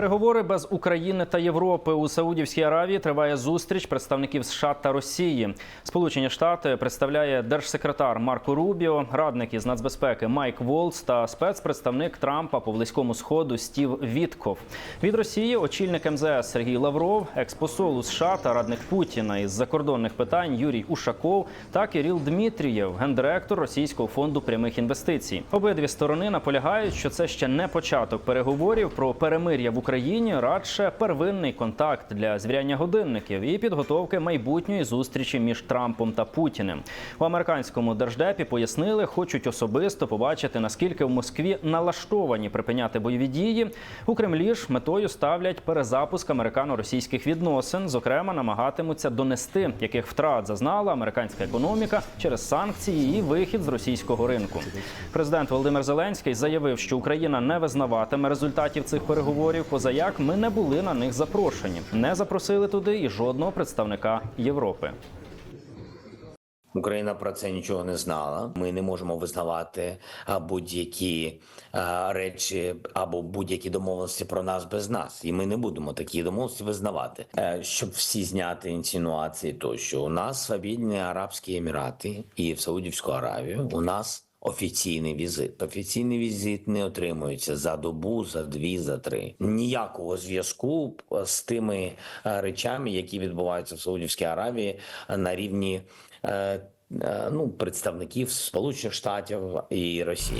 Переговори без України та Європи у Саудівській Аравії триває зустріч представників США та Росії. Сполучені Штати представляє держсекретар Марко Рубіо, радник із нацбезпеки Майк Волц та спецпредставник Трампа по близькому сходу Стів Вітков. Від Росії очільник МЗС Сергій Лавров, експосол у США та радник Путіна із закордонних питань Юрій Ушаков та Кирил Дмитрієв, гендиректор Російського фонду прямих інвестицій. Обидві сторони наполягають, що це ще не початок переговорів про перемир'я в Україні, радше первинний контакт для звіряння годинників і підготовки майбутньої зустрічі між Трампом та Путіним. У американському держдепі пояснили, хочуть особисто побачити наскільки в Москві налаштовані припиняти бойові дії. У Кремлі ж метою ставлять перезапуск американо-російських відносин. Зокрема, намагатимуться донести, яких втрат зазнала американська економіка через санкції і вихід з російського ринку. Президент Володимир Зеленський заявив, що Україна не визнаватиме результатів цих переговорів. Позаяк ми не були на них запрошені, не запросили туди і жодного представника Європи. Україна про це нічого не знала. Ми не можемо визнавати будь-які речі або будь-які домовленості про нас без нас, і ми не будемо такі домовленості визнавати, Е, щоб всі зняти інсинуації. Тощо у нас в Об'єднані Арабські Емірати і в Саудівську Аравію. У нас офіційний візит. Офіційний візит не отримується за добу, за дві, за три. Ніякого зв'язку з тими е, речами, які відбуваються в Саудівській Аравії е, на рівні. е, Ну, представників Сполучених Штатів і Росії.